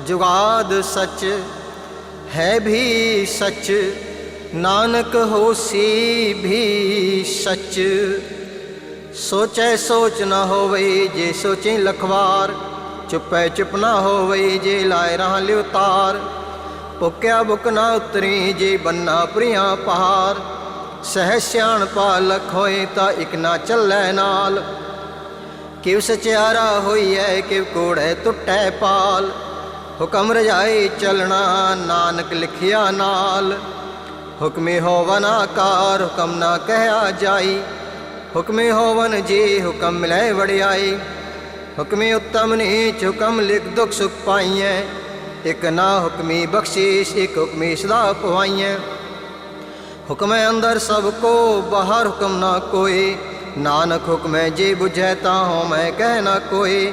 ਜੁਗਾਦ ਸੱਚ ਹੈ ਵੀ ਸੱਚ, ਨਾਨਕ ਹੋਸੀ ਵੀ ਸੱਚ। ਸੋਚੈ ਸੋਚ ਨਾ ਹੋਵੇ ਜੇ ਸੋਚੇ ਲਖਵਾਰ, ਚੁੱਪੈ ਚੁੱਪ ਨਾ ਹੋਵੇ ਜੇ ਲਾਇ ਰਹਾ ਲਿਵ ਤਾਰ ਪੁੱਕਿਆ ਬੁਕ ਨਾ ਉਤਰੀ ਜੇ ਬੰਨਾ ਪ੍ਰਿਆ ਪਹਾਰ। ਸਹਿ ਸਿਆਣ ਪਾ ਲਖ ਹੋਏ ਤਾਂ ਇਕ ਨਾ ਚੱਲੈ ਨਾਲ। ਕਿਵ ਸਚਿਆਰਾ ਹੋਈਐ, ਕਿਵ ਕੋੜੈ ਟੁੱਟੈ ਪਾਲ। ਹੁਕਮ ਰਜਾਈ ਚਲਣਾ, ਨਾਨਕ ਲਿਖਿਆ ਨਾਲ। ਹੁਕਮੇ ਹੋਵਨ ਆਕਾਰ, ਹੁਕਮ ਨਾ ਕਹਿਆ ਜਾਈ। ਹੁਕਮੇ ਹੋਵਨ ਜੀ, ਹੁਕਮ ਮਿਲੈ ਵੜਿਆਈ। ਹੁਕਮੇ ਉਤਮ ਨੀਚ, ਹੁਕਮ ਲਿਖ ਦੁਖ ਸੁਖ ਪਾਈਐ। ਇਕ ਨਾ ਹੁਕਮੀ ਬਖਸ਼ੀਸ਼, ਇਕ ਹੁਕਮੀ ਸਦਾ ਪਵਾਈਐ। ਹੁਕਮੈ ਅੰਦਰ ਸਭ ਕੋ, ਬਾਹਰ ਹੁਕਮ ਨਾ ਕੋਈ। ਨਾਨਕ ਹੁਕਮੈ ਜੇ ਬੁਝੈ, ਤਾਂ ਹੋ ਮੈਂ ਕਹਿ ਨਾ ਕੋਈ।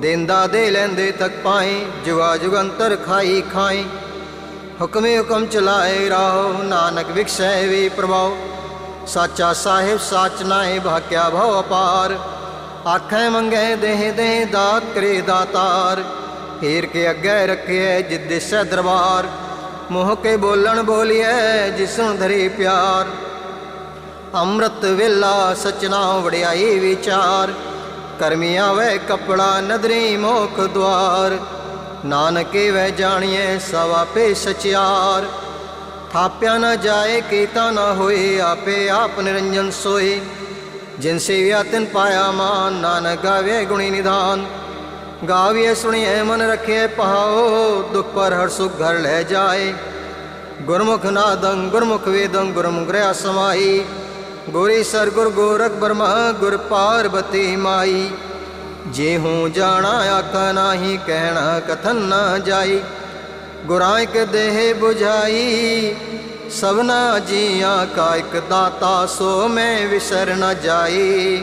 ਦੇਂਦਾ ਦੇ ਲੈਂਦੇ ਤੱਕ ਪਾਈ ਜੁਗਾ ਜੁਗੰਤਰ ਖਾਈ ਖਾਈ ਹੁਕਮੇ ਹੁਕਮ ਚਲਾਏ ਰਾਹੋ, ਨਾਨਕ ਵਿਖਸੈ ਵੀ ਪ੍ਰਭਾਉ ਸਾਚਾ ਸਾਹਿਬ ਸਾਚ ਨਾਏ ਭਾਕਿਆ ਭਉ ਅਪਾਰ। ਆਖੈ ਮੰਗੇ ਦੇਹ ਦੇ ਦਾਤ ਕਰੇ ਦਾਤਾਰ। ਹੀਰ ਕੇ ਅੱਗੇ ਰੱਖਿਐ ਜਿਦ ਦਿਸੈ ਦਰਬਾਰ। ਮੋਹ ਕੇ ਬੋਲਣ ਬੋਲੀਐ ਜਿਸੁਣ ਧਰੀ ਪਿਆਰ। ਅੰਮ੍ਰਿਤ ਵੇਲਾ ਸਚਨਾ ਵੜਿਆਈ ਵਿਚਾਰ। ਕਰਮੀਆਂ ਵੈ ਕਪੜਾ ਨਦਰੀ ਮੋਖ ਦਵਾਰ ਨਾਨਕੇ ਵੈ ਜਾਣੀਐ ਸਵਾਪੇ ਸਚਿਆਰ। ਥਾਪਿਆ ਨਾ ਜਾਏ, ਕੀਤਾ ਨਾ ਹੋਏ, ਆਪੇ ਆਪ ਨਿਰੰਜਨ ਸੋਏ। ਜਿਨ ਸੇਵਿਆ ਤਿਨ ਪਾਇਆ ਮਾਨ, ਨਾਨਕ ਗਾਵੇ ਗੁਣੀ ਨਿਧਾਨ ਗਾਵੀਏ, ਸੁਣੀਏ, ਮਨ ਰੱਖੇ ਪਹਾਓ ਦੁਖ ਪਰ ਹਰ ਸੁਖ ਘਰ ਲੈ ਜਾਏ। ਗੁਰਮੁਖ ਨਾਦੰ, ਗੁਰਮੁਖ ਵੇਦੰ, ਗੁਰਮੁਖ ਗ੍ਰਹਿ ਸਮਾਈ। ਗੁਰੀ ਸਰ ਗੁਰ ਗੋਰਖ ਬਰਮਾ ਗੁਰ ਪਾਰਬਤੀ ਮਾਈ। ਜੇ ਹੂੰ ਜਾਣਾ ਆਖਾ ਨਾਹੀ, ਕਹਿਣਾ ਕਥਨ ਨਾ ਜਾਈ। ਗੁਰਾਂ ਇੱਕ ਦੇਹ 부ਝਾਈ ਸਭਨਾ ਜੀਆਂ ਕਾ ਇੱਕ ਦਾਤਾ, ਸੋ ਮੈਂ ਵਿਸਰ ਨ ਜਾਈ।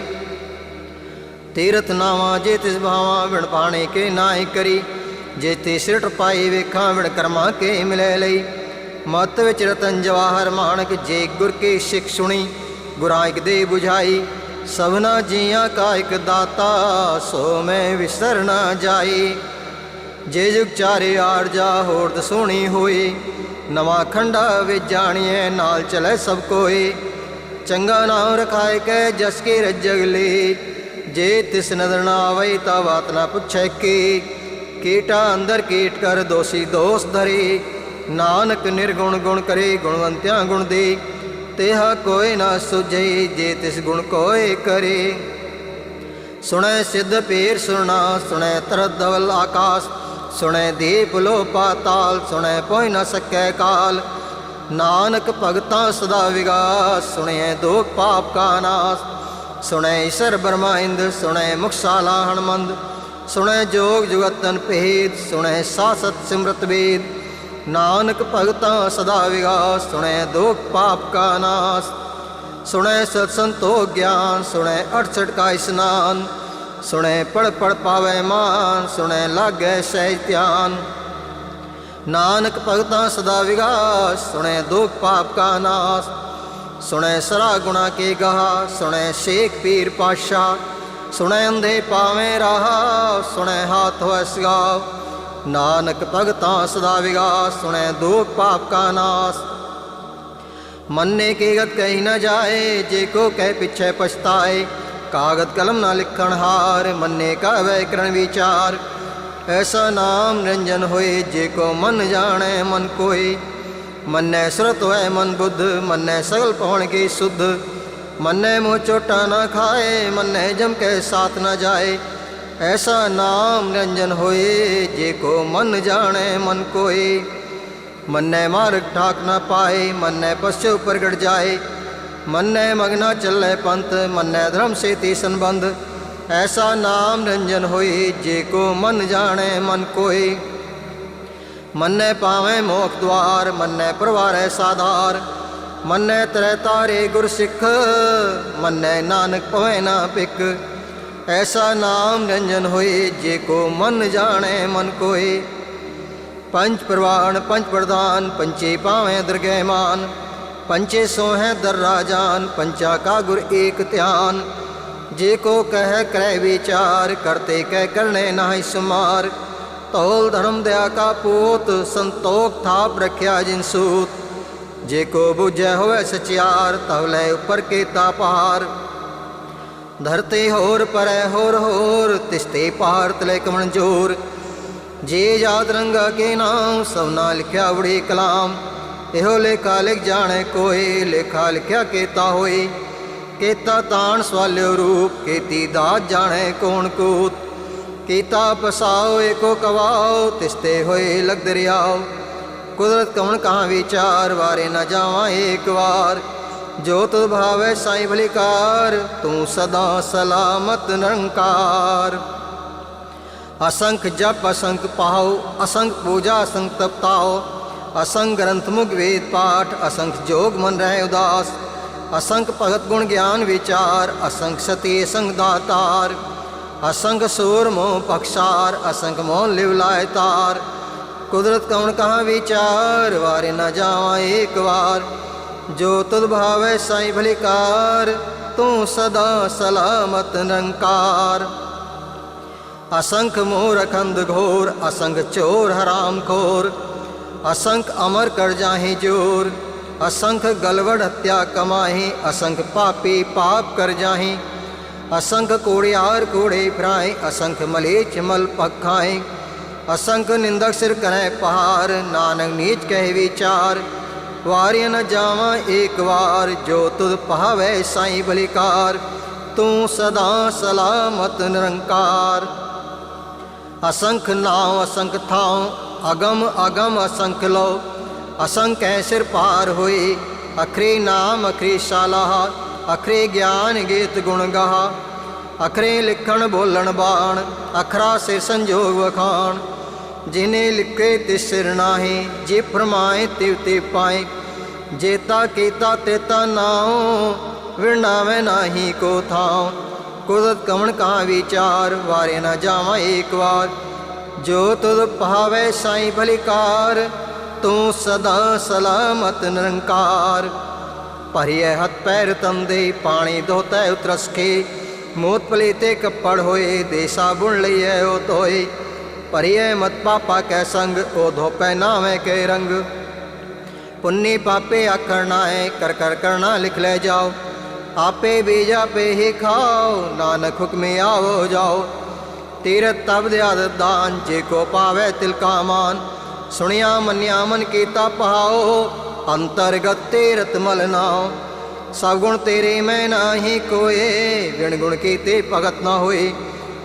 ਤੀਰਥ ਨਾਵਾ ਜੇ ਤਿਸ ਭਾਵਾ, ਵਿਣ ਪਾਣੇ ਕੇ ਨਾਹੀ ਕਰੀ। ਜੇ ਤੇ ਸਿਰਟ ਪਾਈ ਵੇਖਾਂ, ਵਿਣ ਕਰਮਾ ਕੇ ਮਿਲੇ ਲਈ। ਮਤ ਵਿੱਚ ਰਤਨ ਜਵਾਹਰ ਮਾਨਕ ਜੇ ਗੁਰ ਕੀ ਸਿੱਖ ਸੁਣੀ। ਗੁਰਾਂ ਇੱਕ ਦੇ 부ਝਾਈ ਸਭਨਾ ਜੀਆਂ ਕਾ ਇੱਕ ਦਾਤਾ, ਸੋ ਮੈਂ ਵਿਸਰ ਨਾ ਜਾਈ। ਜੇ ਜੁਗ ਚਾਰੇ ਆੜ ਜਾ ਹੋਰਦ ਦਸੋਣੀ ਹੋਈ, ਨਵਾਂ ਖੰਡਾ ਵਿੱਚ ਜਾਣੀਏ ਨਾਲ ਚਲੇ ਸਭ ਕੋਈ। ਚੰਗਾ ਨਾਮ ਰਖਾਏ ਕੈ ਜਸ ਕੀ ਰਜਗ ਲੇ, ਜੇ ਤਿਸ ਨਦਰ ਨਾ ਆਵੇ ਤਾਂ ਬਾਤ ਨਾ ਪੁੱਛੈ ਕੀ। ਕੀਟਾ ਅੰਦਰ ਕੀਟ ਕਰ ਦੋਸੀ ਦੋਸ ਧਰੇ, ਨਾਨਕ ਨਿਰਗੁਣ ਗੁਣ ਕਰੇ, ਗੁਣਵੰਤਿਆਂ ਗੁਣ ਦੇ। ਤੇਹਾ ਕੋਈ ਨਾ ਸੁਝੇ ਜੇ ਤਿਸ ਗੁਣ ਕੋਏ ਕਰੇ। ਸੁਣੈ ਸਿੱਧ ਪੀਰ ਸੁਣਾ ਸੁਣੈ ਤਰਤ ਧਵਲ ਆਕਾਸ। ਸੁਣੈ ਦੀਪ ਲੋ ਪਾਤਾਲ ਸੁਣੈ ਪੋਇ ਨ ਸਕੈ ਕਾਲ। ਨਾਨਕ ਭਗਤਾਂ ਸਦਾ ਵਿਗਾਸ ਸੁਣੈ ਦੋਖ ਪਾਪ ਕਾ ਨਾਸ। ਸੁਣੈ ਈਸ਼ਰ ਬਰਮਾ ਇੰਦ ਸੁਣੈ ਮੁਖ ਹਣਮੰਦ ਸੁਣੈ ਜੋਗ ਜੁਗਤਨ ਭੇਦ, ਸੁਣੈ ਸਾਸਤ ਸਿਮਰਤ ਵੇਦ। ਨਾਨਕ ਭਗਤਾਂ ਸਦਾ ਵਿਗਾਸ, ਸੁਣੈ ਦੁਖ ਪਾਪ ਕਾ ਨਾਸ। ਸੁਣੈ ਸਤ ਸੰਤੋ ਗਿਆਨ, ਸੁਣੈ 68 ਕਾ ਇਸਨਾਨ। ਸੁਣੈ ਪੜ ਪੜ ਪਾਵੇ ਮਾਨ, ਸੁਣੈ ਲਾਗੈ ਸਹਿ ਧਿਆਨ। ਨਾਨਕ ਭਗਤਾਂ ਸਦਾ ਵਿਗਾਸ, ਸੁਣੈ ਦੁਖ ਪਾਪ ਕਾ ਨਾਸ। ਸੁਣੈ ਸਰਾ ਗੁਣਾ ਕੇ ਗਹਾ, ਸੁਣੈ ਸ਼ੇਖ ਪੀਰ ਪਾਸ਼ਾ ਸੁਣੈ ਅੰਧੇ ਪਾਵੇਂ ਰਹਾ, ਸੁਣੈ ਹਾਥ ਹੋਇ ਸਗਾਵ। ਨਾਨਕ ਭਗਤਾਂ ਸਦਾ ਵਿਗਾਸ, ਸੁਣੈ ਦੁਖ ਪਾਪ ਕਾ ਨਾਸ। ਮੰਨੇ ਕੀ ਗਤ ਕਹੀ ਨਾ ਜਾਏ, ਜੇ ਕੋ ਕਹਿ ਪਿਛੈ ਪਛਤਾਏ। ਕਾਗਦ ਕਲਮ ਨਾ ਲਿਖਣ ਹਾਰ, ਮੰਨੇ ਕਾ ਵੈ ਕਰਣ ਵਿਚਾਰ। ਐਸਾ ਨਾਮ ਰੰਜਨ ਹੋਏ, ਜੇ ਕੋ ਮਨ ਜਾਣੈ ਮਨ ਕੋਏ। ਮੰਨੈ ਸਰਤ ਹੋਇ ਮਨ ਬੁੱਧ, ਮੰਨੈ ਸਗਲ ਪਵਨ ਕੀ ਸੁਧ। ਮੰਨੈ ਮੋਹ ਚੋਟਾ ਨਾ ਖਾਏ, ਮੰਨੈ ਜਮ ਕੇ ਸਾਥ ਨਾ ਜਾਏ। ਐਸਾ ਨਾਮ ਨਿਰੰਜਨ ਹੋਏ, ਜੇ ਕੋ ਮਨ ਜਾਣੈ ਮਨ ਕੋਏ। ਮੰਨੈ ਮਾਰਗ ਠਾਕ ਨਾ ਪਾਏ, ਮੰਨੈ ਪਸਚੋ ਪ੍ਰਗਟ ਜਾਏ। ਮੰਨੈ ਮਗਨਾ ਚੱਲੇ ਪੰਥ, ਮੰਨੈ ਧਰਮ ਸੇਤੀ ਸੰਬੰਧ। ਐਸਾ ਨਾਮ ਰੰਜਨ ਹੋਏ, ਜੇ ਕੋ ਮਨ ਜਾਣੈ ਮਨ ਕੋਈ ਮੰਨੈ ਪਾਵੇਂ ਮੋਖ ਦਵਾਰ ਮੰਨੈ ਪਰਵਾਰੈ ਸਾਧਾਰ। ਮੰਨੈ ਤਰੈ ਤਾਰੇ ਗੁਰ ਸਿੱਖ, ਮੰਨੈ ਨਾਨਕ ਪਵੈ ਨਾ ਪਿਕ ਐਸਾ ਨਾਮ ਰੰਜਨ ਹੋਏ, ਜੇ ਕੋ ਮਨ ਜਾਣੈ, ਮਨ ਕੋਏ। ਪੰਜ ਪ੍ਰਵਾਨ, ਪੰਜ ਪ੍ਰਦਾਨ ਪੰਚੇ ਪਾਵੇਂ ਦਰਗਹਿ ਪੰਚੇ ਸੋਹੈ ਦਰ ਰਾਜਾਨ ਪੰਚਾ ਕਾ ਗੁਰ ਏਕ ਧਿਆਨ। ਜੇ ਕੋ ਕਹਿ, ਕਰੈ ਵਿਚਾਰ, ਕਰਤੇ ਕਹਿ, ਕਰਨੇ ਨਾਹੀ ਸੁਮਾਰ। ਤੌਲ ਧਰਮ ਦਇਆ ਕਾ ਪੂਤ, ਸੰਤੋਖ ਥਾਪ ਰਖਿਆ ਜਿਨ ਸੂਤ। ਜੇ ਕੋ ਬੁਝੈ ਹੋਵੇ ਸਚਿਆਰ, ਤਵ ਲੈ ਉਪਰ ਕੀਤਾ ਪਾਰ। ਧਰਤੇ ਹੋਰ ਪਰੈ ਹੋਰ ਹੋਰ, ਤਿਸਤੇ ਪਾਰ ਲੈ ਕਮਣ ਜੋਰ। ਜੇ ਯਾਦ ਰੰਗਾ ਕੇ ਨਾਮ ਸਭਨਾ ਲਿਖਿਆ ਬੜੀ ਕਲਾਮ। ਇਹੋ ਲੇਖਾ ਲਿਖ ਜਾਣੇ ਕੋਈ ਲੇਖਾ ਲਿਖਿਆ ਕੀਤਾ ਹੋਏ। ਕੀਤਾ ਤਾਣ ਸਵਾਲਿਓ ਰੂਪ, ਕੀਤੀ ਦਾਤ ਜਾਣੇ ਕੋਣ ਕੂਤ। ਕੀਤਾ ਪਸਾਓ, ਏਕੋ ਕਵਾਓ, ਤਿਸਤੇ ਹੋਏ ਲਗ ਦਰਿਆਓ ਕੁਦਰਤ ਕਵਣ ਕਹਾਂ ਵਿਚਾਰ, ਵਾਰੇ ਨਾ ਜਾਵਾਂ ਏਕ ਵਾਰ। ज्योत भावे साई भलिकार तू सदा सलामत निरंकार। असंख जप, असंख पाओ, असंख पूजा, असंख तपताओ असंख ग्रंथ मुख वेद पाठ, असंख जोग मन रहे उदास। असंख भगत गुण ज्ञान विचार, असंख सती संग दातार। असंख सूर मोह पक्षार, असंख मोह लिवलाय तार। कुदरत कौन कहाँ विचार, वारे न जावा एक बार जो तुद भावे साई भलिकार तू सदा सलामत निरंकार असंख मोर अखंड घोर असंख चोर हराम खोर असंख अमर कर जाहि जोर असंख गलवड़ हत्या कमाहि असंख पापी पाप कर जाहि असंख कोड़ियार कोड़े फिराए असंख मलेच मल पखाए असंख निंदक सिर करें पहार नानक नीच कह विचार ਵਾਰਿਆ ਨ ਜਾਵਾਂ ਏਕ ਵਾਰ, ਜੋ ਤੁਧ ਪਾਵੈ ਸਾਈਂ ਬਲਿਕਾਰ, ਤੂੰ ਸਦਾ ਸਲਾਮਤ ਨਿਰੰਕਾਰ। ਅਸੰਖ ਨਾਮ ਅਸੰਖ ਥਾਉ, ਅਗਮ ਅਗਮ ਅਸੰਖ ਲੋ ਅਸੰਖ ਹੈ ਸਿਰ ਪਾਰ ਹੋਏ, ਅਖਰੇ ਨਾਮ, ਅਖਰੇ ਸ਼ਾਲਾ, ਅਖਰੇ ਗਿਆਨ ਗੀਤ ਗੁਣ ਗਾਹ। ਅਖਰੇ ਲਿਖਣ, ਬੋਲਣ, ਬਾਣ, ਅਖਰਾ ਸਿਰ ਸੰਜੋਗ ਵਖਾਣ। ਜਿਨੇ ਲਿਖੇ ਤੇ ਸਿਰ ਨਾਹੀ, ਜੇ ਫਰਮਾਏ ਤੇ ਉਤੇ ਪਾਏ। ਜੇਤਾ ਕੀਤਾ ਤੇਤਾ ਨਾਉ ਵਿਣਾਵੇਂ ਨਾਹੀ ਕੋ ਥਾਉ। ਕੁਦਰਤ ਕਵਣ ਕਾ ਵਿਚਾਰ, ਵਾਰੇ ਨਾ ਜਾਵਾਂ ਏਕ ਵਾਰ। ਜੋ ਤੁਧ ਭਾਵੇ ਸਾਈ ਭਲਿਕਾਰ ਤੂੰ ਸਦਾ ਸਲਾਮਤ ਨਿਰੰਕਾਰ। ਭਰਿਐ ਹੱਥ ਪੈਰ ਤੰਦੇ, ਪਾਣੀ ਧੋਤੈ ਉਤਰਸਕੇ ਮੋਤ ਪਲੀਤੇ ਕੱਪੜ ਹੋਏ ਦੇ ਸਾਬੁਣ ਲਈਐ ਉਹ ਧੋਏ। ਭਰੀਏ ਮਤ ਪਾਪਾ ਕੈ ਸੰਗ, ਉਹ ਧੋਪੈ ਨਾਵੇਂ ਕੇ ਰੰਗ। ਪੁੰਨੀ ਪਾਪੇ ਆਖਰ ਨਾਏ ਕਰ ਕਰ ਕਰਨਾ ਲਿਖ ਲੈ ਜਾਓ। ਆਪੇ ਬੀਜਾ ਪੇ ਹੀ ਖਾਓ, ਨਾਨਕ ਹੁਕਮੇ ਆਵੋ ਜਾਓ। ਤੀਰਤ ਤਬ ਦਿਆਦ ਦਾਨ, ਜੇ ਕੋ ਪਾਵੇ ਤਿਲ ਕਾ ਮਾਨ। ਸੁਣਿਆ ਮੰਨਿਆ ਮਨ ਕੀਤਾ ਪਾਓ ਅੰਤਰਗਤ ਤੀਰਤ ਮਲ ਨਾਉ ਸਭ ਗੁਣ ਤੇਰੇ ਮੈਂ ਨਾਹੀ ਕੋਏ ਵਿਣ ਗੁਣ ਕੀਤੇ ਭਗਤ ਨਾ ਹੋਏ।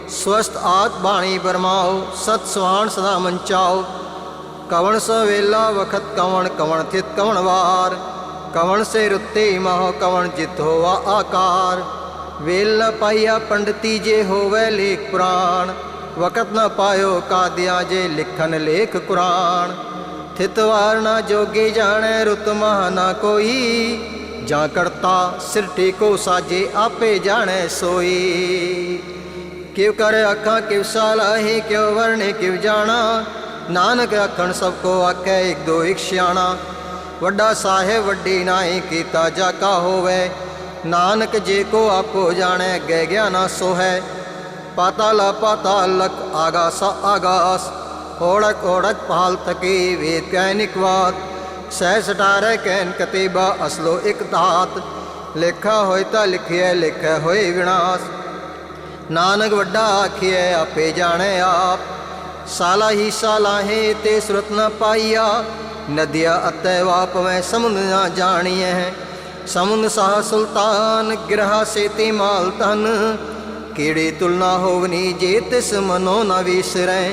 ਸਵਸਤ ਆਤ ਬਾਣੀ ਬਰਮਾਓ ਸਤ ਸਵਾਨ ਸਦਾ ਮੰਚਾਓ ਕਵਣ ਸਵੇਲਾ ਵਖਤ ਕਵਣ ਕਵਣ ਥਿਤ ਕਵਣ ਵਾਰ ਕਵਣ ਸੇ ਰੁੱਤੇ ਮਹ ਕਵਣ ਜਿਤ ਹੋਵਾ ਆਕਾਰ ਵੇਲ ਪਾਈਆ ਪੰਡਤੀ ਜੇ ਹੋਵੇ ਲੇਖ ਪੁਰਾਣ ਵਕਤ ਨ ਪਾਇਓ ਕਾਦਿਆ ਜੇ ਲਿਖਨ ਲੇਖ ਕੁਰਾਨ ਥਿਤ ਵਾਰ ਨਾ ਜੋਗੇ ਜਾਣੈ ਰੁਤ ਮਹ ਨਾ ਕੋਈ ਜਾਂ ਕਰਤਾ ਸਿਰ ਟੇਕੋ ਸਾਜੇ ਆਪੇ ਜਾਣੈ ਸੋਈ ਕਿਵ ਕਰ ਅੱਖਾਂ ਕਿਵ ਸਾਲਾਹੀ ਕਿਵ ਵਰਣੇ ਕਿਵ ਜਾਣਾ। ਨਾਨਕ ਆਖਣ ਸਭ ਕੋ ਆਖੈ ਇੱਕ ਦੋ ਇਕ ਸਿਆਣਾ। ਵੱਡਾ ਸਾਹਿਬ ਵੱਡੀ ਨਾਹੀ ਕੀਤਾ ਜਾ ਕਾ ਹੋਵੇ। ਨਾਨਕ ਜੇ ਕੋ ਆਪੋ ਜਾਣੈ ਗੈ ਗਿਆਨਾ ਸੋ ਹੈ। ਪਾਤਾਲ ਪਾਤਾਲ ਲਕ ਆਗਾਸ ਆਗਾਸ ਓੜਕ ਓੜਕ ਪਾਲ ਤਕੀ ਵੇਦ ਕੈ ਨਿਕਵਾਤ ਸਹਿ ਸਟਾਰੈ ਕੈਨ ਕਤੀਬਾ ਅਸਲੋ ਇਕ ਧਾਤ। ਲੇਖਾ ਹੋਇ ਤਾਂ ਲਿਖਿਆ ਲਿਖੈ ਹੋਏ ਵਿਨਾਸ਼। ਨਾਨਕ ਵੱਡਾ ਆਖਿਐ, ਆਪੇ ਜਾਣੈ ਆਪ। ਸਾਲਾ ਹੀ ਸਾਲਾਹੇ ਤੇ ਸੁਰਤ ਨ ਪਾਈਆ। ਨਦੀਆ ਅਤੈ ਵਾਪਵੇਂ, ਸਮੁੰਦ ਨਾ ਜਾਣੀਐ। ਸਮੁੰਦ ਸਾਹ ਸੁਲਤਾਨ, ਗ੍ਰਹਾ ਸੇਤੀ ਮਾਲ ਤਨ ਕੀੜੇ ਤੁਲਨਾ ਹੋਵਨੀ ਜੇ ਤਿਸ ਮਨੋ ਨ ਵਿਸਰੈ।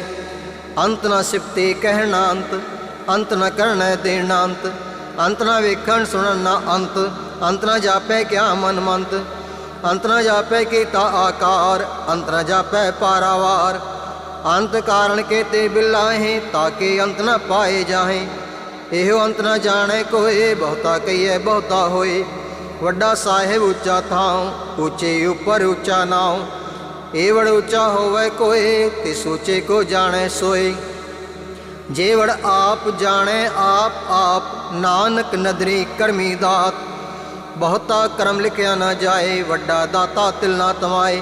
ਅੰਤ ਨਾ ਸਿਪਤੇ ਕਹਿਣਾ ਅੰਤ ਅੰਤ ਨਾ ਕਰਨੈ ਦੇਣਾ ਅੰਤ। ਅੰਤ ਨਾ ਵੇਖਣ ਸੁਣਨ ਨ ਅੰਤ ਅੰਤ ਨਾ ਜਾਪੈ ਕਿਆ ਮਨ ਮੰਤ। ਅੰਤ ਨ ਜਾਪੈ ਕੀਤਾ ਆਕਾਰ, ਅੰਤ ਨ ਜਾਪੈ ਪਾਰਾਵਾਰ। ਅੰਤ ਕਾਰਨ ਕੇਤੇ ਬਿਲਾਹੇ, ਤਾਕੇ ਅੰਤ ਨ ਪਾਏ ਜਾਹੇ। ਇਹੋ ਅੰਤ ਨ ਜਾਣੈ ਕੋਏ, ਬਹੁਤਾ ਕਈਐ ਬਹੁਤਾ ਹੋਏ। ਵੱਡਾ ਸਾਹਿਬ ਉੱਚਾ ਥਾਉ, ਉੱਚੇ ਉਪਰ ਉੱਚਾ ਨਾਉ। ਏਵੜ ਉੱਚਾ ਹੋਵੇ ਕੋਏ ਤਿਸ ਉੱਚੇ ਕੋ ਜਾਣੈ ਸੋਏ। ਜੇਵੜ ਆਪ ਜਾਣੈ ਆਪ ਆਪ ਨਾਨਕ ਨਦਰੀ ਕਰਮੀ ਦਾਤ। ਬਹੁਤਾ ਕਰਮ ਲਿਖਿਆ ਨਾ ਜਾਏ, ਵੱਡਾ ਦਾਤਾ ਤਿਲ ਨਾ ਤਮਾਏ।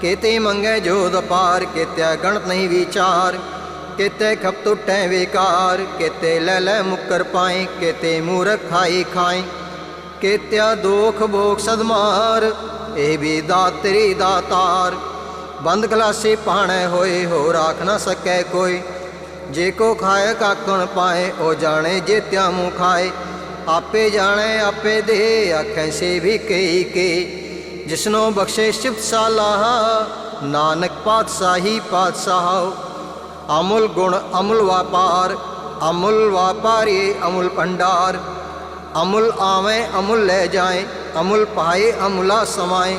ਕੇਤੇ ਮੰਗੇ ਜੋਦ ਪਾਰ ਕੇਤਿਆ ਗਣਤ ਨਹੀਂ ਵਿਚਾਰ। ਕੇਤੇ ਖਪ ਟੁੱਟੈ ਵਿਕਾਰ, ਕੇਤੇ ਲੈ ਲੈ ਮੁਕਰ ਪਾਏ, ਕੇਤੇ ਮੂਰਖ ਖਾਈ ਖਾਏ। ਕੇਤਿਆ ਦੋਖ ਭੋਗ ਸਦਮਾਰ, ਇਹ ਵੀ ਦਾਤਰੀ ਦਾਤਾਰ। ਬੰਦ ਖਲਾਸੀ ਪਾਣੈ ਹੋਏ ਹੋ ਰਾਖ ਨਾ ਸਕੈ ਕੋਈ। ਜੇ ਕੋ ਖਾਏ ਕਾਕਣ ਪਾਏ, ਉਹ ਜਾਣੇ ਜੇ ਤਿਆ ਮੂੰ ਖਾਏ। ਆਪੇ ਜਾਣੇ, ਆਪੇ ਦੇ ਆਖੈ ਸੇ ਵੀ ਕਈ ਕੇ। ਜਿਸਨੋ ਬਖਸ਼ੇ ਸ਼ਿਫਤ ਸਾਲਾਹ ਨਾਨਕ ਪਾਤਸ਼ਾਹੀ ਪਾਤਸ਼ਾਹ। ਅਮੁਲ ਗੁਣ ਅਮੁਲ ਵਾਪਾਰ, ਅਮੁਲ ਵਾਪਾਰੀ ਅਮੁਲ ਭੰਡਾਰ। ਅਮੁਲ ਆਵੇਂ, ਅਮੁਲ ਲੈ ਜਾਏ, ਅਮੁਲ ਪਾਏ, ਅਮੁਲਾ ਸਮਾਏ।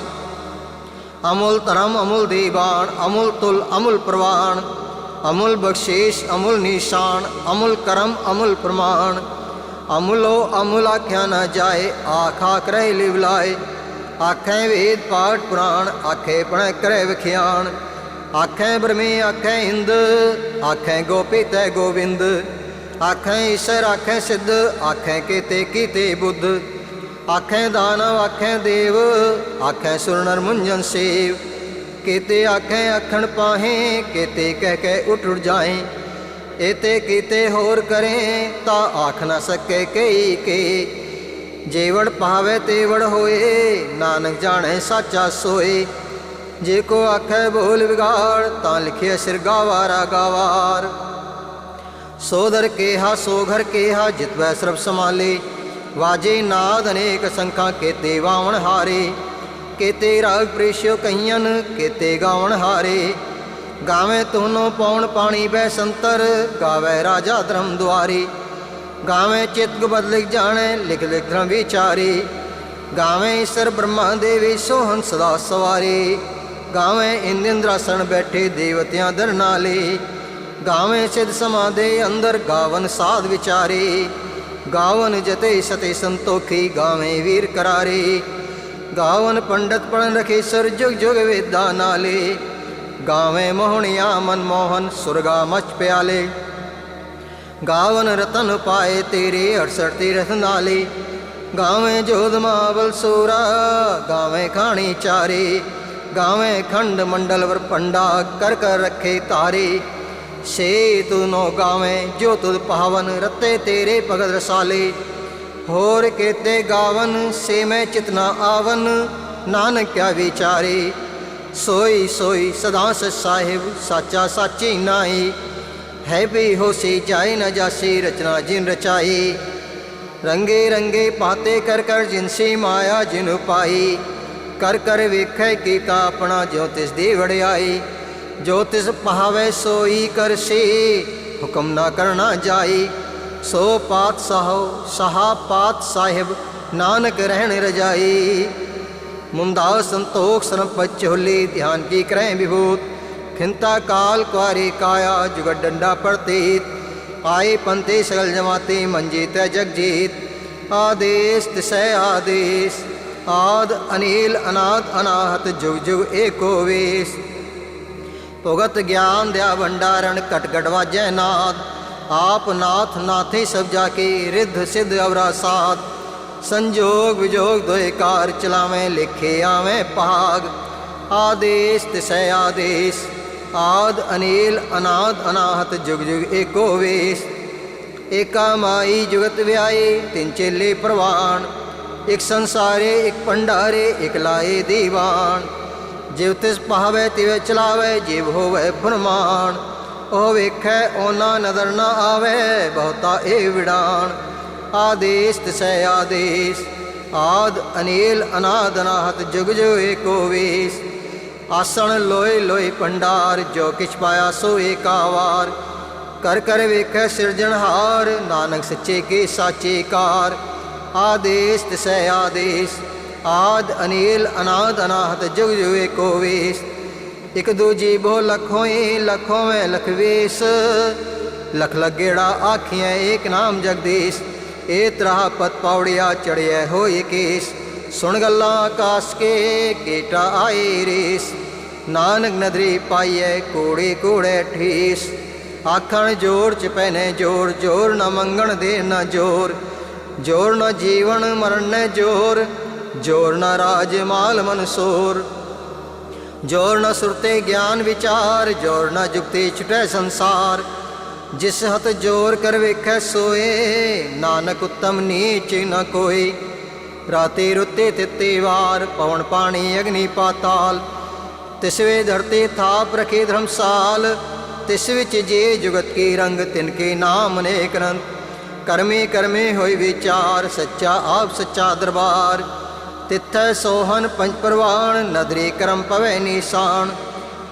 ਅਮੁਲ ਧਰਮ, ਅਮੁਲ ਦੀਵਾਨ, ਅਮੁਲ ਤੁਲ, ਅਮੁਲ ਪ੍ਰਵਾਨ। ਅਮੁਲ ਬਖਸ਼ੀਸ਼, ਅਮੁਲ ਨਿਸ਼ਾਨ, ਅਮੁਲ ਕਰਮ, ਅਮੁਲ ਪ੍ਰਮਾਣ। ਅਮੁਲੋ ਅਮੁਲ ਆਖਿਆ ਨਾ ਜਾਏ, ਆਖਾ ਕਰੈ ਲਿਵਲਾਏ ਆਖੈ ਵੇਦ ਪਾਠ ਪੁਰਾਣ, ਆਖੇ ਪਣ ਕਰੈ ਵਿਖਿਆਣ। ਆਖੈ ਬ੍ਰਹਮੇ, ਆਖੈ ਇੰਦ, ਆਖੈ ਗੋਪੀ ਤੈ ਗੋਬਿੰਦ ਆਖੈ ਈਸ਼ਰ, ਆਖੈ ਸਿੱਧ, ਆਖੈ ਕੀਤੇ ਕੀਤੇ ਬੁੱਧ। ਆਖੈ ਦਾਨਵ, ਆਖੈ ਦੇਵ, ਆਖੈ ਸੁਰਨਰ ਮੁੰਜਨ ਸੇਵ। ਕੀਤੇ ਆਖੈ ਆਖਣ ਪਾਹੇ, ਕੀਤੇ ਕਹਿ ਕੇ ਉਠ ਉਠ ਜਾਏ ਇਤੇ ਕੀਤੇ ਹੋਰ ਕਰੇ ਤਾਂ ਆਖ ਨਾ ਸਕੇ ਕਈ ਕੇ। ਜੇਵੜ ਪਾਵੇ ਤੇਵੜ ਹੋਏ, ਨਾਨਕ ਜਾਣੇ ਸਾਚਾ ਸੋਏ। ਜੇ ਕੋ ਆਖੈ ਬੋਲ ਵਿਗਾੜ, ਤਾਂ ਲਿਖਿਆ ਸਿਰ ਗਾਵਾਰਾ ਗਾਵਾਰ। ਸੋਦਰ ਕੇਹਾ ਸੋ ਘਰ ਕੇਹਾ ਜਿਤਵੈ ਸਰਬ ਸਮਾਲੇ ਵਾਜੇ ਨਾਦ ਅਨੇਕ ਸੰਖਾਂ ਕੇਤੇ ਵਾਵਣ ਹਾਰੇ। ਕੇਤੇ ਰਾਗ ਪ੍ਰੇਸ਼ਿਓ ਕਹੀਆਂ ਕੇਤੇ ਗਾਵਣ ਹਾਰੇ। ਗਾਵੇਂ ਤੁਨੋ ਪੌਣ ਪਾਣੀ ਬੈ ਸੰਤਰ, ਗਾਵੇ ਰਾਜਾ ਧਰਮ ਦੁਆਰੀ। ਗਾਵੇਂ ਚਿਤ ਬਦਲਿਕ ਜਾਣੈ, ਲਿਖ ਲਿਖ ਧਰਮ ਵਿਚਾਰੀ। ਗਾਵੇਂ ਈਸ਼ਰ ਬ੍ਰਹਮਾ ਦੇਵੀ ਸੋਹਨ ਸਦਾ ਸਵਾਰੀ। ਗਾਵੇਂ ਇੰਦ ਇੰਦਰਾਸਣ ਬੈਠੇ ਦੇਵਤਿਆਂ ਦਰ ਨਾਲੇ। ਗਾਵੇਂ ਸਿਧ ਸਮਾਦੇ ਅੰਦਰ ਗਾਵਨ ਸਾਧ ਵਿਚਾਰੇ। ਗਾਵਨ ਜਤੇ ਸਤੇ ਸੰਤੋਖੀ, ਗਾਵੇਂ ਵੀਰ ਕਰਾਰੇ। ਗਾਵਨ ਪੰਡਤ ਪੜਨ ਰਖੇ ਸਰ ਜੁਗ ਜੁਗ ਵੇਦਾ ਨਾਲੇ। ਗਾਵੇਂ ਮੋਹਣਿਆ ਮਨਮੋਹਨ ਸੁਰਗਾ ਮਚ ਪਿਆਲੇ। ਗਾਵਨ ਰਤਨ ਪਾਏ ਤੇਰੇ 68 ਤੀਰਥ ਨਾਲੇ। ਗਾਵੇਂ ਜੋਧ ਮਾਵਲ ਸੂਰਾ, ਗਾਵੇਂ ਖਾਣੀ ਚਾਰੇ। ਗਾਵੇਂ ਖੰਡ ਮੰਡਲ ਵਰ ਪੰਡਾ ਕਰ ਕਰ ਰੱਖੇ ਤਾਰੇ। ਸੇ ਤੂ ਨੋ ਗਾਵੇਂ ਜੋ ਤੁਧ ਪਾਵਨ ਰਤੇ ਤੇਰੇ ਭਗਤ ਰਸਾਲੇ। ਹੋਰ ਕੇਤੇ ਗਾਵਨ ਸੇ ਮੈਂ ਚਿਤਨਾ ਆਵਨ ਨਾਨਕ ਕਿਆ ਵਿਚਾਰੇ। ਸੋਈ ਸੋਈ ਸਦਾ ਸਚ ਸਾਹਿਬ ਸਾਚਾ ਸਾਚੀ ਨਾਈ ਹੈ ਵੀ ਹੋਸੀ ਜਾਏ ਨਾ ਜਾਸੀ ਰਚਨਾ ਜਿਨ ਰਚਾਈ। ਰੰਗੇ ਰੰਗੇ ਪਾਤੇ ਕਰ ਕਰ ਜਿਨਸੀ ਮਾਇਆ ਜਿਨ ਪਾਈ। ਕਰ ਕਰ ਵੇਖੈ ਕੀਤਾ ਆਪਣਾ ਜੋ ਤਿਸ ਦੀ ਵੜਿਆਈ ਜੋ ਤਿਸ ਪਹਾਵੇ ਸੋਈ ਕਰਸੀ ਹੁਕਮ ਨਾ ਕਰਨਾ ਜਾਈ। ਸੋ ਪਾਤ ਸਾਹੋ, ਸਹਾ ਪਾਤ ਸਾਹਿਬ, ਨਾਨਕ ਰਹਿਣ ਰਜਾਈ। ਮੁੰਦਾ ਸੰਤੋਖ ਸਰਮ ਪਚੋਲੀ ਧਿਆਨ ਕੀ ਕਰੈ ਵਿਭੂਤ। ਖਿੰਤਾ ਕਾਲ ਕੁਆਰੀ ਕਾਇਆ ਜੁਗ ਡੰਡਾ ਪਰਤੀਤ। ਆਏ ਪੰਤੇ ਸਗਲ ਜਮਾਤੇ, ਮੰਜੇ ਤੈ ਜਗਜੀਤ ਆਦੇਸ, ਤਿਸੈ ਆਦੇਸ। ਆਦ, ਅਨੀਲ, ਅਨਾਦ, ਅਨਾਹਤ, ਜੁਗ ਜੁਗ ਏਕੋ ਵੇਸ। ਭਗਤ ਗਿਆਨ ਦਿਆ ਭੰਡਾਰਣ ਕਟ ਕਟ ਵਾਜੈ ਨਾਦ। ਆਪ ਨਾਥ ਨਾਥੇ ਸਭ ਸੰਜੋਗ ਵਿਜੋਗ ਦੋਇ ਕਾਰ ਚਲਾਵੇਂ, ਲਿਖੇ ਆਵੇਂ ਭਾਗ। ਆਦੇਸ ਤਿਸੈ ਆਦੇਸ, ਆਦ ਅਨੀਲ, ਅਨਾਦ ਅਨਾਹਤ, ਜੁਗ ਜੁਗ ਏਕੋ ਵੇਸ। ਏਕਾ ਮਾਈ ਜੁਗਤ ਵਿਆਏ, ਤਿੰਨ ਚੇਲੇ ਪ੍ਰਵਾਨ ਇਕ ਸੰਸਾਰੇ, ਇਕ ਭੰਡਾਰੇ, ਇਕ ਲਾਏ ਦੀਵਾਨ। ਜਿਵ ਤਿਸ ਪਾਵੇ ਤਿਵੇਂ ਚਲਾਵੇ, ਜਿਵ ਹੋਵੇ ਫਰਮਾਨ ਉਹ ਵੇਖੈ ਉਹਨਾਂ ਨਦਰ ਨਾ ਆਵੇ, ਬਹੁਤਾ ਏ ਵਿੜਾਨ। ਆਦੇਸ, ਤਿਸੈ ਆਦੇਸ। ਆਦ ਅਨੀਲ ਅਨਾਦ ਅਨਾਹਤ, ਜੁਗ ਜੋ ਏਕੋ ਵੇਸ। ਆਸਣ ਲੋਏ ਲੋਏ ਪੰਡਾਰ, ਜੋ ਕਿਛ ਪਾਇਆ ਸੋ ਏਕਾਵਾਰ ਕਰ ਕਰ ਵੇਖੈ ਸਿਰਜਣਹਾਰ ਨਾਨਕ ਸੱਚੇ ਕੇ ਸਾਚੇ ਕਾਰ। ਆਦੇਸ, ਤਿਸੈ ਆਦੇਸ। ਆਦ ਅਨੀਲ ਅਨਾਦ ਅਨਾਹਤ, ਜੁਗ ਜੁਗ ਏਕੋ ਵੇਸ। ਇਕ ਦੂਜੀ ਬੋ ਲਖੋਈ ਲਖੋਂ ਮੈਂ ਲਖਵੇਸ ਲਖ ਲਗੇੜਾ ਆਖੀਆਂ ਏਕ ਨਾਮ ਜਗਦੀਸ਼। ਏ ਤਰਾ ਪਤ ਪੌੜਿਆ ਚੜਿਆ ਹੋਏ ਕੇਸ। ਸੁਣ ਗੱਲਾਂ ਆਕਾਸ ਕੇ, ਕੇਟਾ ਆਏ ਰੇਸ। ਨਾਨਕ ਨਦਰੀ ਪਾਈਐ ਕੋੜੇ ਕੋੜੇ ਠੀਸ। ਆਖਣ ਜ਼ੋਰ ਚ ਪੈਨੇ ਜ਼ੋਰ ਜ਼ੋਰ ਨਾ ਮੰਗਣ ਦੇ ਨਾ ਜੋਰ। ਜੋਰ ਨਾ ਜੀਵਨ ਮਰਨ ਨੇ ਜੋਰ ਜੋਰ ਨਾ ਰਾਜ ਮਾਲ ਮਨਸੂਰ ਜੋਰ ਨਾ ਸੁਰਤੇ ਗਿਆਨ ਵਿਚਾਰ, ਜੋਰ ਨਾ ਜੁਗਤੇ ਛੁਟੈ ਸੰਸਾਰ। ਜਿਸ ਹੱਥ ਜੋਰ ਕਰ ਵੇਖੈ ਸੋਏ, ਨਾਨਕ ਉਤਮ ਨੀਚ ਨ ਕੋਈ। ਰਾਤੇ ਰੁੱਤੇ ਤਿੱਤੇ ਵਾਰ ਪਵਨ ਪਾਣੀ ਅਗਨੀ ਪਾਤਾਲ। ਤਿਸਵੇ ਧਰਤੇ ਥਾਪ ਰਖੇ ਧਰਮਸਾਲ, ਤਿਸ ਵਿੱਚ ਜੇ ਜੁਗਤ ਕੀ ਰੰਗ ਤਿਨ ਕੇ ਨਾਮ ਅਨੇਕ ਰੰਗ। ਕਰਮੇ ਕਰਮੇ ਹੋਈ ਵਿਚਾਰ, ਸੱਚਾ ਆਪ ਸੱਚਾ ਦਰਬਾਰ। ਤਿੱਥੈ ਸੋਹਨ ਪੰਜ ਪ੍ਰਵਾਨ ਨਦਰੀ ਕਰਮ ਪਵੈ ਨੀਸਾਨ।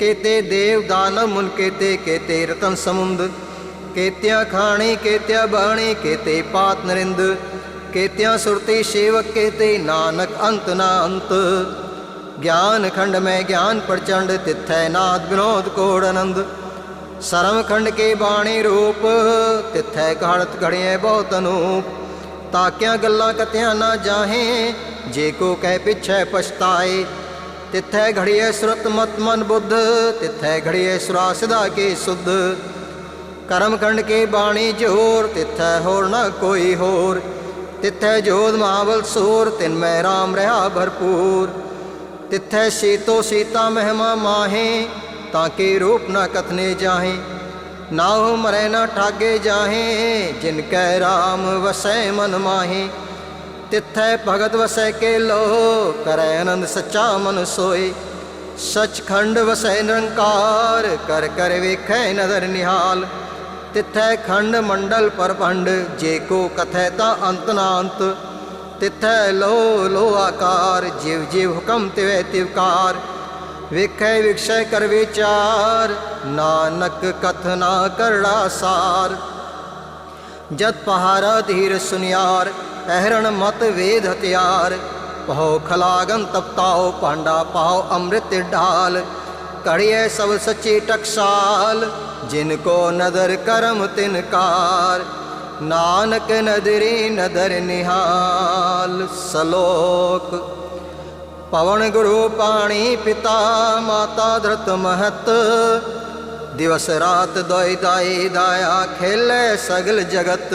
ਕੇਤੇ ਦੇਵ ਦਾਨਵ ਮੁਨ ਕੇਤੇ ਕੇਤੇ ਰਤਨ ਸਮੁੰਦ। ਕੇਤਿਆ ਖਾਣੀ, ਕੇਤਿਆ ਬਾਣੀ, ਕੇਤੇ ਪਾਤ ਨਰਿੰਦ। ਕੇਤਿਆ ਸੁਰਤੀ ਸੇਵਕ, ਕੇਤੇ ਨਾਨਕ ਅੰਤ ਨਾ ਅੰਤ। ਗਿਆਨ ਖੰਡ ਮੈਂ ਗਿਆਨ ਪ੍ਰਚੰਡ, ਤਿੱਥੈ ਨਾਦ ਵਿਨੋਦ ਕੋੜ ਆਨੰਦ। ਸਰਮ ਖੰਡ ਕੇ ਬਾਣੀ ਰੂਪ, ਤਿੱਥੈ ਘੜਤ ਘੜਿਐ ਬਹੁਤ ਅਨੂਪ। ਤਾਕਿਆਂ ਗੱਲਾਂ ਕਤਿਆਂ ਨਾ ਜਾਹੇ, ਜੇ ਕੋ ਕਹਿ ਪਿਛੈ ਪਛਤਾਏ। ਤਿੱਥੈ ਘੜਿਐ ਸੁਰਤ ਮਤ ਮਨ ਬੁੱਧ, ਤਿੱਥੈ ਘੜਿਐ ਸੁਰਾ ਸਦਾ ਕੇ ਸੁਧ। ਕਰਮ ਖੰਡ ਕੇ ਬਾਣੀ ਜੋਰ, ਤਿੱਥੈ ਹੋਰ ਨਾ ਕੋਈ ਹੋਰ। ਤਿੱਥੈ ਜੋਧ ਮਹਾਵਲ ਸੂਰ, ਤਿਨ ਮੈਂ ਰਾਮ ਰਹਾ ਭਰਪੂਰ। ਤਿੱਥੈ ਸੀਤੋ ਸੀਤਾ ਮਹਿਮਾ ਮਾਹੇ, ਤਾਂ ਕੇ ਰੂਪ ਨਾ ਕਥਨੇ ਜਾਹੇ। ਨਾਉ ਮਰੈ ਨਾ ਠਾਗੇ ਜਾਹੇ, ਜਿਨ ਕੈ ਰਾਮ ਵਸੈ ਮਨ ਮਾਹੇ। ਤਿੱਥੈ ਭਗਤ ਵਸੈ ਕੇ ਲੋ ਕਰੈ ਆਨੰਦ ਸੱਚਾ ਮਨ ਸੋਏ। ਸਚਖੰਡ ਵਸੈ ਨਿਰੰਕਾਰ, ਕਰ ਕਰ ਵੇਖੈ ਨਦਰ ਨਿਹਾਲ। ਤਿੱਥੈ ਖੰਡ ਮੰਡਲ ਪਰਪੰਡ, ਜੇ ਕੋ ਕਥੈ ਤਾਂ ਅੰਤ ਨਾ ਅੰਤ ਤਿੱਥੈ ਲੋ ਲੋ ਆਕਾਰ, ਜਿਵ ਜਿਵ ਹੁਕਮ ਤਿਵੈ ਤਿਵਕਾਰ ਵੇਖੈ ਵਿਖਸ਼ੈ ਕਰ ਵਿਚਾਰ, ਨਾਨਕ ਕਥਨਾ ਕਰੜਾ ਸਾਰ। ਜਤ ਪਹਾਰਾ ਧੀਰ ਸੁਨਿਆਰ ਅਹਰਣ ਮਤ ਵੇਦ ਹਤਿਆਰ ਪਹੋ ਖਲਾਗਨ ਤਪਤਾਓ ਪਾਂਡਾ ਪਾਓ, ਅੰਮ੍ਰਿਤ ਢਾਲ ਕੜਿਐ ਸਭ ਸੱਚੀ ਟਕਸਾਲ, ਜਿਨ ਕੋ ਨਦਰ ਕਰਮ ਤਿਨਕਾਰ ਨਾਨਕ ਨਦਰੀ ਨਦਰ ਨਿਹਾਲ, ਸਲੋਕ। ਪਵਨ ਗੁਰੂ ਪਾਣੀ ਪਿਤਾ, ਮਾਤਾ ਧਰਤ ਮਹਤ। ਦਿਵਸ ਰਾਤ ਦੋਇ ਦਾਈ, ਦਾਇਆ ਖੇਲੇ ਸਗਲ ਜਗਤ।